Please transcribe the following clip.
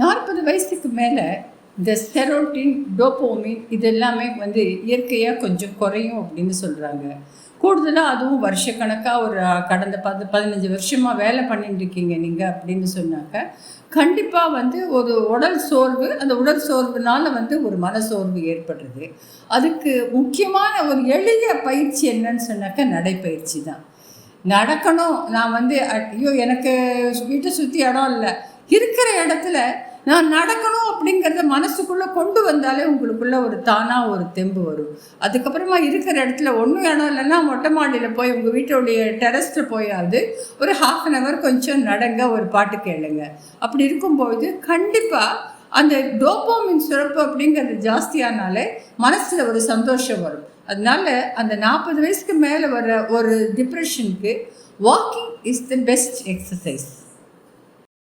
நாற்பது வயசுக்கு மேலே இந்த ஸ்டெரோட்டின் டோப்போமின் இது எல்லாமே வந்து இயற்கையாக கொஞ்சம் குறையும் அப்படின்னு சொல்கிறாங்க கூடுதலாக அதுவும் வருஷக்கணக்காக ஒரு கடந்த பத்து பதினஞ்சு வருஷமாக வேலை பண்ணிட்டு இருக்கீங்க நீங்கள் அப்படின்னு சொன்னாக்க கண்டிப்பாக வந்து ஒரு உடல் சோர்வு அந்த உடல் சோர்வுனால வந்து ஒரு மனசோர்வு ஏற்படுறது. அதுக்கு முக்கியமான ஒரு எளிய பயிற்சி என்னன்னு சொன்னாக்க நடைப்பயிற்சி தான். நடக்கணும். நான் வந்து ஐயோ எனக்கு வீட்டை சுற்றி இடம் இல்லை. இருக்கிற இடத்துல நான் நடக்கணும் அப்படிங்கிறத மனசுக்குள்ளே கொண்டு வந்தாலே உங்களுக்குள்ளே ஒரு தானாக ஒரு தெம்பு வரும். அதுக்கப்புறமா இருக்கிற இடத்துல ஒன்றும் இடம் இல்லைன்னா மொட்டை மாடியில் போய் உங்கள் வீட்டுடைய டெரஸ்ட்டில் போயாவது ஒரு ஹாஃப் அன் ஹவர் கொஞ்சம் நடங்க ஒரு பாட்டு கேளுங்க. அப்படி இருக்கும்போது கண்டிப்பாக அந்த டோப்போமின் சுரப்பு அப்படிங்கிறது ஜாஸ்தியானாலே மனசில் ஒரு சந்தோஷம் வரும். அதனால அந்த நாற்பது வயசுக்கு மேலே வர ஒரு டிப்ரெஷனுக்கு walking is the best exercise